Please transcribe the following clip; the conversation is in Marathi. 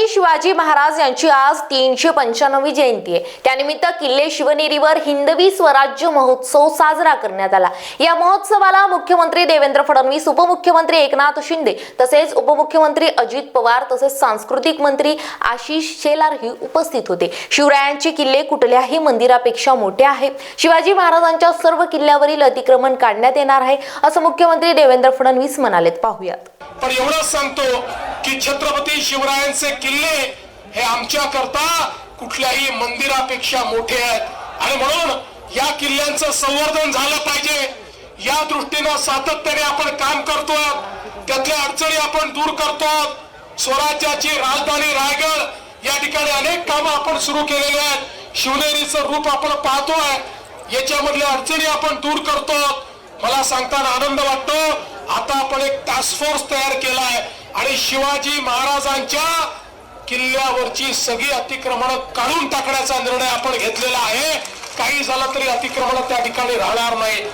छत्रपती शिवाजी महाराज यांची आज तीनशे पंच्याण्णवी जयंती आहे. त्यानिमित्त किल्ले शिवनेरीवर हिंदवी स्वराज्य महोत्सव साजरा करण्यात आला. या महोत्सवाला मुख्यमंत्री देवेंद्र फडणवीस उपमुख्यमंत्री एकनाथ शिंदे तसेच उपमुख्यमंत्री अजित पवार तसेच सांस्कृतिक मंत्री आशिष शेलारही उपस्थित होते. शिवरायांचे किल्ले कुठल्याही मंदिरापेक्षा मोठे आहे. शिवाजी महाराजांच्या सर्व किल्ल्यावरील अतिक्रमण काढण्यात येणार आहे असं मुख्यमंत्री देवेंद्र फडणवीस म्हणालेत. पाहूयात. पण एवढंच सांगतो की छत्रपती शिवरायांचे किल्ले हे आमच्या करता कुठल्याही मंदिरापेक्षा मोठे आहेत. आणि म्हणून या किल्ल्यांचं संवर्धन झालं पाहिजे. या दृष्टीनं सातत्याने आपण काम करतो त्यातल्या अडचणी आपण दूर करतो. स्वराज्याची राजधानी रायगड या ठिकाणी अनेक कामं आपण सुरू केलेली आहेत. शिवनेरीचं रूप आपण पाहतोय. याच्यामधल्या अडचणी आपण दूर करतो. मला सांगताना आनंद वाटतो. एक टास्क फोर्स तयार केलाय आणि शिवाजी महाराजांच्या किल्ल्यावरची सगळी अतिक्रमण काढून टाकण्याचा निर्णय आपण घेतलेला आहे. काही झालं तरी अतिक्रमण त्या ठिकाणी राहणार नाही.